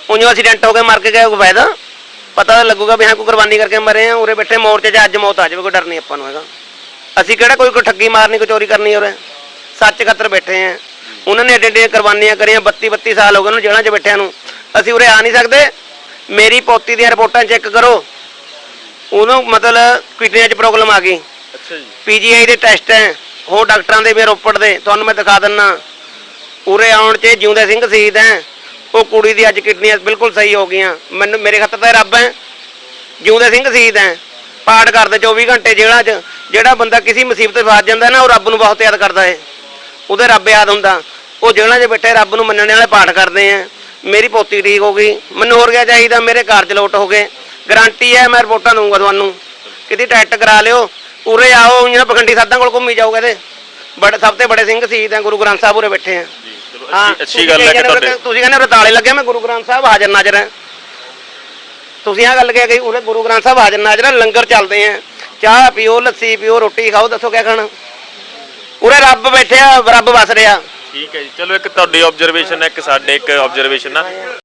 ਉਈਓ ਐਕਸੀਡੈਂਟ ਹੋ ਕੇ ਮਰ ਕੇ ਗਏ ਕੋਈ ਫਾਇਦਾ? ਪਤਾ ਲੱਗੂਗਾ ਵੀ ਹਾਂ ਕੋਈ ਕੁਰਬਾਨੀ ਕਰਕੇ ਮਰੇ ਆ ਉਰੇ ਬੈਠੇ ਮੋਰਚੇ 'ਚ ਅੱਜ ਮੌਤ ਆ ਜਾਵੇ ਕੋਈ ਡਰ ਨਹੀਂ ਆਪਾਂ ਨੂੰ ਹੈਗਾ। ਅਸੀਂ ਕਿਹੜਾ ਕੋਈ ਕੋਈ ਠੱਗੀ ਮਾਰਨੀ ਕੋਈ ਚੋਰੀ ਕਰਨੀ ਉਰੇ? ਸੱਚ ਖੱਤਰ ਬੈਠੇ ਆ। ਉਹਨਾਂ ਨੇ ਏਡੇ ਕੁਰਬਾਨੀਆਂ ਕਰੀਆਂ 32 32 ਸਾਲ ਹੋ ਗਏ ਉਹਨਾਂ ਜੇਲ੍ਹਾਂ 'ਚ ਬੈਠਿਆਂ ਨੂੰ। ਅਸੀਂ ਉਰੇ ਆ ਨਹੀਂ ਸਕਦੇ। ਮੇਰੀ ਪੋਤੀ ਦੀਆਂ ਰਿਪੋਰਟਾਂ ਚੈੱਕ ਕਰੋ। ਉਹਨੂੰ ਮਤਲਬ ਕਿਡਨੀਆਂ 'ਚ ਪ੍ਰੋਬਲਮ ਆ ਗਈ। ਅੱਛਾ ਜੀ। ਪੀਜੀਆਈ ਦੇ ਟੈਸਟ ਹੈ। ਹੋਰ ਡਾਕਟਰਾਂ ਦੇ ਵੀ ਰੋਪੜ ਦੇ। ਤੁਹਾਨੂੰ ਮੈਂ ਦਿਖਾ ਦਿੰਨਾ। ਉਰੇ ਆਉਣ 'ਚ ਜਿਉਂਦੇ ਸਿੰਘ ਸ਼ਹੀਦ ਹੈ। ਉਹ ਕੁੜੀ ਦੀ ਅੱਜ ਕਿਡਨੀਆਂ ਬਿਲਕੁਲ ਸਹੀ ਹੋ ਗਈਆਂ। ਮੈਨੂੰ ਮੇਰੇ ਖਾਤਰ ਤਾਂ ਰੱਬ ਹੈ। ਜਿਉਂਦੇ ਸਿੰਘ ਸ਼ਹੀਦ ਹੈ। ਪਾਠ ਕਰਦੇ 24 ਘੰਟੇ ਜੇਲ੍ਹਾਂ 'ਚ। ਜਿਹੜਾ ਬੰਦਾ ਕਿਸੇ ਮੁਸੀਬਤ 'ਚ ਫਸ ਜਾਂਦਾ ਨਾ, ਉਹ ਰੱਬ ਨੂੰ ਬਹੁਤ ਯਾਦ ਕਰਦਾ ਹੈ। ਉਹਦੇ ਰੱਬ ਯਾਦ ਹੁੰਦਾ। ਉਹ ਜੇਲ੍ਹਾਂ 'ਚ ਬੈਠੇ ਰੱਬ ਨੂੰ ਮੰਨਣ ਵਾਲੇ ਪਾਠ ਕਰਦੇ ਆ ਮੇਰੀ ਪੋਤੀ ਠੀਕ ਹੋ ਗਈ। ਮੈਨੂੰ ਹੋਰ ਕਿਆ ਚਾਹੀਦਾ? ਮੇਰੇ ਘਰ 'ਚ ਲੋਟ ਹੋ ਗਏ। ਗਾਰੰਟੀ ਹੈ, ਮੈਂ ਰਿਪੋਰਟਾਂ ਦਊਂਗਾ ਤੁਹਾਨੂੰ। ਕਿਤੇ ਟੈਸਟ ਕਰਾ ਲਿਓ। ਉਰੇ ਆਓ ਇਹਨਾਂ ਪਖੰਡੀ ਸਾਧਾਂ ਕੋਲ ਘੁੰਮੀ ਜਾਓਗੇ ਤੇ। ਬੜੇ ਸਭ ਤੋਂ ਬੜੇ ਸਿੰਘ ਸ਼ਹੀਦ ਹੈ, ਗੁਰੂ ਗ੍ਰੰਥ ਸਾਹਿਬ ਉਰੇ ਬੈਠੇ ਆ ਹਾਂ, ਅੱਛੀ ਗੱਲ ਹੈ ਕਿ ਤੁਹਾਡੇ ਤੁਸੀਂ ਕਹਿੰਦੇ ਉਰੇ ਤਾਲੇ ਲੱਗੇ ਮੈਂ ਗੁਰੂ ਗ੍ਰੰਥ ਸਾਹਿਬ ਹਾਜ਼ਰ ਨਾਜ਼ਰ ਹਾਂ। ਤੁਸੀਂ ਆ ਗੱਲ ਕਹਿ ਗਈ ਉਰੇ ਗੁਰੂ ਗ੍ਰੰਥ ਸਾਹਿਬ ਹਾਜ਼ਰ ਨਾਜ਼ਰ ਹੈ ਲੰਗਰ ਚੱਲਦੇ ਆ। ਚਾਹ ਪੀਓ ਲੱਸੀ ਪੀਓ ਰੋਟੀ ਖਾਓ ਦੱਸੋ ਕਿਆ ਖਾਣਾ। ਉਰੇ ਰੱਬ ਬੈਠਿਆ ਰੱਬ ਵਸ ਰਿਹਾ। ਠੀਕ ਹੈ ਜੀ। ਚਲੋ ਇੱਕ ਤੁਹਾਡੀ ਆਬਜ਼ਰਵੇਸ਼ਨ ਹੈ ਇੱਕ ਸਾਡੇ ਇੱਕ ਆਬਜ਼ਰਵੇਸ਼ਨ ਆ।